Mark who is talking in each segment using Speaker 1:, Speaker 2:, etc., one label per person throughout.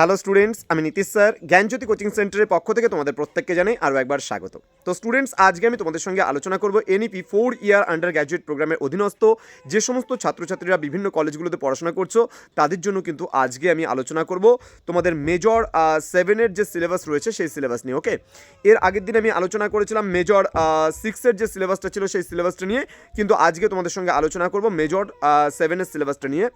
Speaker 1: Hello students আমি Nitish sir. জ্ঞানজ্যোতি coaching সেন্টারের পক্ষ থেকে তোমাদের প্রত্যেককে জানাই আরও একবার স্বাগত। তো স্টুডেন্টস আজকে আমি তোমাদের সঙ্গে আলোচনা করব NEP four year undergraduate প্রোগ্রামের অধীনস্থ যে সমস্ত ছাত্রছাত্রীরা বিভিন্ন কলেজগুলোতে পড়াশোনা করছ, তাদের জন্য কিন্তু আজকে আমি আলোচনা করব তোমাদের মেজর সেভেনের যে সিলেবাস রয়েছে সেই সিলেবাস নিয়ে ওকে এর আগের দিন আমি আলোচনা করেছিলাম মেজর সিক্সের যে সিলেবাসটা ছিল সেই সিলেবাসটা নিয়ে, কিন্তু আজকে তোমাদের সঙ্গে আলোচনা করব মেজর সেভেনের সিলেবাসটা নিয়ে।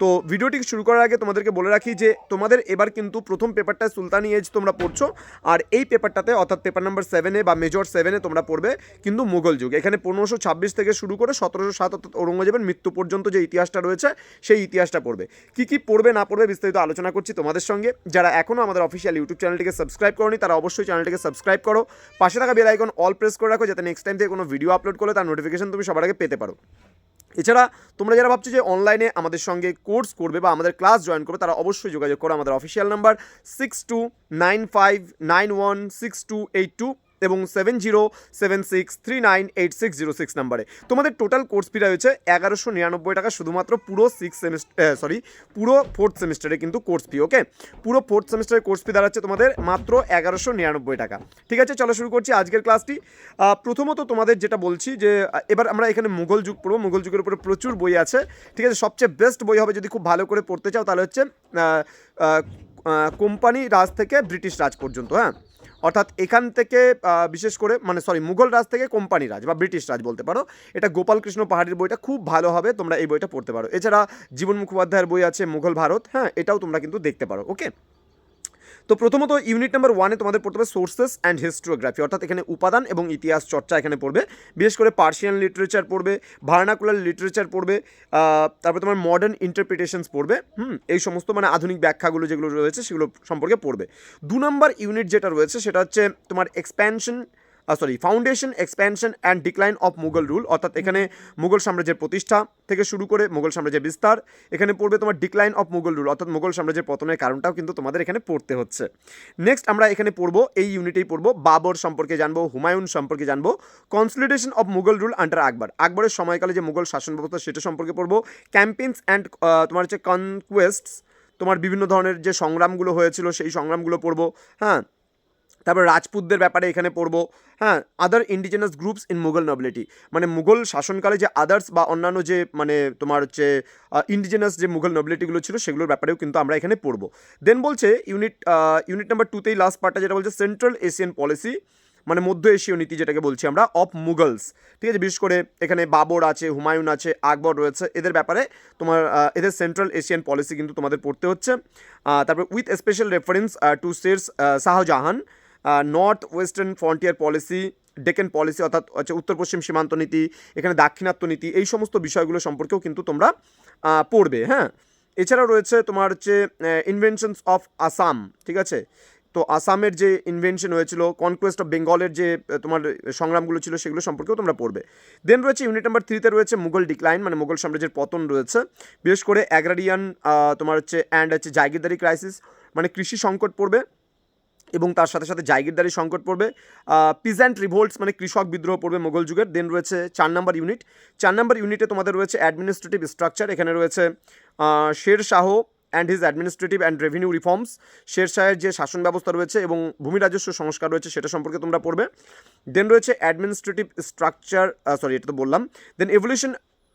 Speaker 1: তো ভিডিওটি শুরু করার আগে তোমাদেরকে বলে রাখি যে তোমাদের এবার কিন্তু প্রথম পেপারটা সুলতানি এজ তোমরা পড়ছো, আর এই পেপারটাতে অর্থাৎ পেপার নাম্বার সেভেনে বা মেজর সেভেনে তোমরা পড়বে কিন্তু মুঘল যুগ। এখানে পনেরোশো ছাব্বিশ থেকে শুরু করে সতেরোশো সাত অর্থাৎ ঔরঙ্গজেবের মৃত্যু পর্যন্ত যে ইতিহাসটা রয়েছে, সেই ইতিহাসটা পড়বে। কী কী পড়বে না পড়বে বিস্তারিত আলোচনা করছি তোমাদের সঙ্গে। যারা এখনও আমাদের অফিসিয়াল ইউটিউব চ্যানেলটিকে সাবস্ক্রাইব করনি, তারা অবশ্যই চ্যানেলটিকে সাবস্ক্রাইব করো। পাশে থাকা বেল আইকন অল প্রেস করে রাখো, যাতে নেক্সট টাইম থেকে কোনো ভিডিও আপলোড করলে তার নোটিফিকেশন তুমি সবার আগে পেতে পারো। এছাড়া তোমরা যারা ভাবছ যে অনলাইনে আমাদের সঙ্গে কোর্স করবে বা আমাদের ক্লাস জয়েন করবে, তারা অবশ্যই যোগাযোগ করো আমাদের official number six two nine five nine one six two eight two এবং seven zero seven six three nine eight six zero six নাম্বারে। তোমাদের টোটাল কোর্স ফি রয়েছে এগারোশো নিরানব্বই টাকা, শুধুমাত্র পুরো সিক্স সেমিস্টার সরি পুরো ফোর্থ সেমিস্টারে কিন্তু কোর্স ফি ওকে পুরো ফোর্থ সেমিস্টারের কোর্স ফি দাঁড়াচ্ছে তোমাদের মাত্র এগারোশো নিরানব্বই টাকা। ঠিক আছে, চলো শুরু করছি আজকের ক্লাসটি প্রথমত তোমাদের যেটা বলছি যে, এবার আমরা এখানে মুঘল যুগ পড়ব। মুঘল যুগের উপরে প্রচুর বই আছে। ঠিক আছে, সবচেয়ে বেস্ট বই হবে যদি খুব ভালো করে পড়তে চাও, তাহলে হচ্ছে কোম্পানি রাজ থেকে ব্রিটিশ রাজ পর্যন্ত হ্যাঁ? অর্থাৎ এখান থেকে বিশেষ করে মানে সরি মুঘল রাজ থেকে কোম্পানি রাজ বা ব্রিটিশ রাজ বলতে পারো। এটা গোপালকৃষ্ণ পাহাড়ির বইটা খুব ভালো হবে, তোমরা এই বইটা পড়তে পারো। এছাড়া জীবন মুখোপাধ্যায়ের বই আছে মুঘল ভারত হ্যাঁ এটাও তোমরা কিন্তু দেখতে পারো ওকে তো প্রথমত ইউনিট নাম্বার ওয়ানে তোমাদের পড়তে হবে সোর্সেস অ্যান্ড হিস্টোগ্রাফি অর্থাৎ এখানে উপাদান এবং ইতিহাস চর্চা এখানে পড়বে। বিশেষ করে পার্সিয়ান লিটারেচার পড়বে ভার্নাকুলার লিটারেচার পড়বে তারপর তোমার মডার্ন ইন্টারপ্রিটেশনস পড়বে, হুম, এই সমস্ত মানে আধুনিক ব্যাখ্যাগুলো যেগুলো রয়েছে সেগুলো সম্পর্কে পড়বে। দু নম্বর ইউনিট যেটা রয়েছে সেটা হচ্ছে তোমার expansion sorry foundation expansion and decline of Mughal rule অর্থাৎ এখানে মুঘল সাম্রাজ্যের প্রতিষ্ঠা থেকে শুরু করে মুঘল সাম্রাজ্যের বিস্তার, এখানে পড়বে তোমার ডিক্লাইন অফ মুঘল রুল অর্থাৎ মুঘল সাম্রাজ্যের পতনের কারণটাও কিন্তু তোমাদের এখানে পড়তে হচ্ছে। নেক্সট আমরা এখানে পড়ব, এই ইউনিটেই পড়ব, বাবর সম্পর্কে জানব, হুমায়ুন সম্পর্কে জানব consolidation of Mughal rule under Akbar. আকবরের সময়কালে যে মুঘল শাসন ব্যবস্থা সেটা সম্পর্কে পড়ব ক্যাম্পেইনস অ্যান্ড তোমার হচ্ছে কনকোয়েস্টস তোমার বিভিন্ন ধরনের যে সংগ্রামগুলো হয়েছিল, সেই সংগ্রামগুলো পড়ব হ্যাঁ? তারপর রাজপুতদের ব্যাপারে এখানে পড়ব। হ্যাঁ other indigenous groups in Mughal nobility মানে মুঘল শাসনকালে যে আদার্স বা অন্যান্য যে মানে তোমার হচ্ছে ইন্ডিজেনাস যে মুঘল নবিলিটিগুলো ছিল সেগুলোর ব্যাপারেও কিন্তু আমরা এখানে পড়ব। দেন বলছে ইউনিট ইউনিট নাম্বার টুতেই লাস্ট পার্টটা যেটা বলছে সেন্ট্রাল এশিয়ান পলিসি মানে মধ্য এশীয় নীতি যেটাকে বলছি আমরা অফ মুঘলস ঠিক আছে, বিশেষ করে এখানে বাবর আছে, হুমায়ুন আছে, আকবর রয়েছে, এদের ব্যাপারে তোমার এদের সেন্ট্রাল এশিয়ান পলিসি কিন্তু তোমাদের পড়তে হচ্ছে। তারপর with special reference to শেরস Shahjahan north western frontier policy Deccan policy অর্থাৎ হচ্ছে উত্তর পশ্চিম সীমান্ত নীতি, এখানে দাক্ষিণাত্য নীতি, এই সমস্ত বিষয়গুলো সম্পর্কেও কিন্তু তোমরা পড়বে হ্যাঁ? এছাড়াও রয়েছে তোমার হচ্ছে ইনভেনশনস অফ আসাম ঠিক আছে? তো আসামের যে ইনভেনশন হয়েছিল কনকোয়েস্ট অফ বেঙ্গলের যে তোমার সংগ্রামগুলো ছিল, সেগুলো সম্পর্কেও তোমরা পড়বে। দেন রয়েছে ইউনিট নাম্বার থ্রিতে রয়েছে মুঘল ডিক্লাইন মানে মুঘল সাম্রাজ্যের পতন রয়েছে। বিশেষ করে অ্যাগ্রারিয়ান তোমার হচ্ছে অ্যান্ড হচ্ছে জায়গিরদারি ক্রাইসিস মানে কৃষি সংকট পড়বে। এবং তার সাথে সাথে জায়গিরদারি সংকট পড়বে। পিজেন্ট রিভোল্টস মানে কৃষক বিদ্রোহ পড়বে মোগল যুগের। দেন রয়েছে চার নম্বর ইউনিট চার নম্বর ইউনিটে তোমাদের রয়েছে অ্যাডমিনিস্ট্রেটিভ স্ট্রাকচার এখানে রয়েছে Sher Shah and his administrative and revenue reforms Sher শাহের যে শাসন ব্যবস্থা রয়েছে এবং ভূমি রাজস্ব সংস্কার রয়েছে, সেটা সম্পর্কে তোমরা পড়বে। দেন রয়েছে অ্যাডমিনিস্ট্রেটিভ স্ট্রাকচার সরি এটা তো বললাম। Then evolution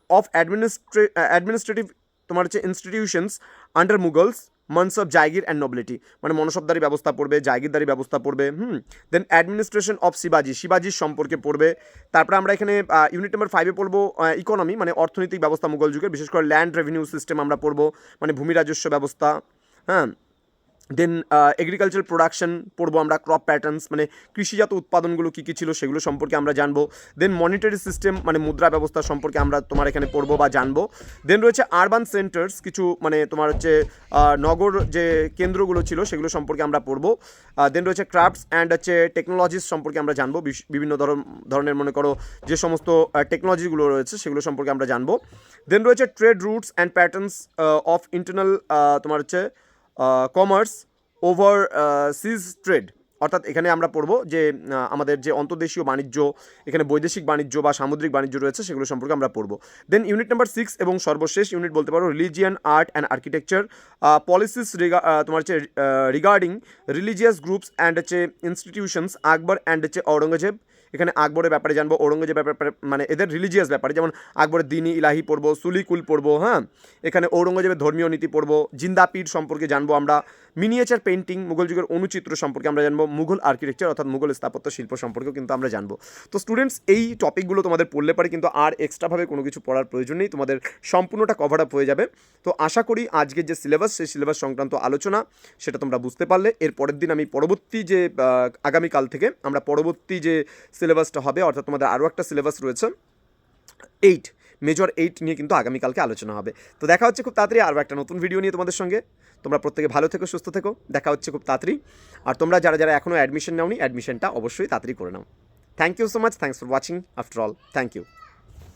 Speaker 1: of administra administrative তোমার হচ্ছে institutions under Mughals mansab jagir and nobility মানে মনসবদারি ব্যবস্থা পড়বে জায়গিরদারি ব্যবস্থা পড়বে, হুম। দেন অ্যাডমিনিস্ট্রেশন অফ শিবাজি শিবাজির সম্পর্কে পড়বে। তারপরে আমরা এখানে ইউনিট নাম্বার ফাইভে পড়ব ইকোনমি মানে অর্থনৈতিক ব্যবস্থা মুঘল যুগের। বিশেষ করে ল্যান্ড রেভিনিউ সিস্টেম আমরা পড়ব মানে ভূমি রাজস্ব ব্যবস্থা হ্যাঁ। দেন এগ্রিকালচার প্রোডাকশন পড়ব আমরা ক্রপ প্যাটার্নস মানে কৃষিজাত উৎপাদনগুলো কী কী ছিল সেগুলো সম্পর্কে আমরা জানব। দেন মনিটারি সিস্টেম মানে মুদ্রা ব্যবস্থা সম্পর্কে আমরা তোমার এখানে পড়ব বা জানব। দেন রয়েছে আরবান সেন্টার্স কিছু মানে তোমার হচ্ছে নগর যে কেন্দ্রগুলো ছিল সেগুলো সম্পর্কে আমরা পড়ব। দেন রয়েছে ক্রাফটস অ্যান্ড হচ্ছে টেকনোলজিস সম্পর্কে আমরা জানব। বিভিন্ন ধরন- ধরনের মনে করো যে সমস্ত টেকনোলজিগুলো রয়েছে সেগুলো সম্পর্কে আমরা জানব। দেন রয়েছে trade routes and patterns of internal তোমার হচ্ছে কমার্স ওভার সিজ ট্রেড অর্থাৎ এখানে আমরা পড়ব যে আমাদের যে অন্তর্দেশীয় বাণিজ্য, এখানে বৈদেশিক বাণিজ্য বা সামুদ্রিক বাণিজ্য রয়েছে, সেগুলো সম্পর্কে আমরা পড়ব। দেন ইউনিট নাম্বার সিক্স এবং সর্বশেষ ইউনিট বলতে পারো religion art and architecture policies তোমার হচ্ছে রিগার্ডিং রিলিজিয়াস গ্রুপস অ্যান্ড হচ্ছে ইনস্টিটিউশনস আকবর অ্যান্ড হচ্ছে ঔরঙ্গজেব। এখানে আকবরের ব্যাপারে জানব, ঔরঙ্গজেবের ব্যাপারে মানে এদের রিলিজিয়াস ব্যাপারে, যেমন আকবরের দিনী, ইলাহি পড়ব, সুলিকুল পড়ব হ্যাঁ? এখানে ঔরঙ্গজেবের ধর্মীয় নীতি পড়ব জিন্দাপীর সম্পর্কে জানব আমরা মিনিয়েচার পেন্টিং মুঘল যুগের অনুচিত্র সম্পর্কে আমরা জানব, মুঘল আর্কিটেকচার অর্থাৎ মুঘল স্থাপত্য শিল্প সম্পর্কেও কিন্তু আমরা জানব। তো স্টুডেন্টস এই টপিকগুলো তোমাদের পড়লে পারে, কিন্তু আর এক্সট্রাভাবে কোনো কিছু পড়ার প্রয়োজন নেই, তোমাদের সম্পূর্ণটা কভার আপ হয়ে যাবে। তো আশা করি আজকের যে সিলেবাস সেই সিলেবাস সংক্রান্ত আলোচনা, সেটা তোমরা বুঝতে পারলে। এর পরের দিন আমি পরবর্তী যে আগামীকাল থেকে আমরা পরবর্তী যে সিলেবাসটা হবে, অর্থাৎ তোমাদের আরও একটা সিলেবাস রয়েছে। এইট মেজর এইট নিয়ে কিন্তু আগামীকালকে আলোচনা হবে। তো দেখা হচ্ছে খুব তাড়াতাড়ি আরও একটা নতুন ভিডিও নিয়ে তোমাদের সঙ্গে। তোমরা প্রত্যেকে ভালো থেকো, সুস্থ থেকো। দেখা হচ্ছে খুব তাড়াতাড়ি। আর তোমরা যারা যারা এখনও অ্যাডমিশন নাওনি অ্যাডমিশনটা অবশ্যই তাড়াতাড়ি করে নাও। Thank you so much thanks for watching after all thank you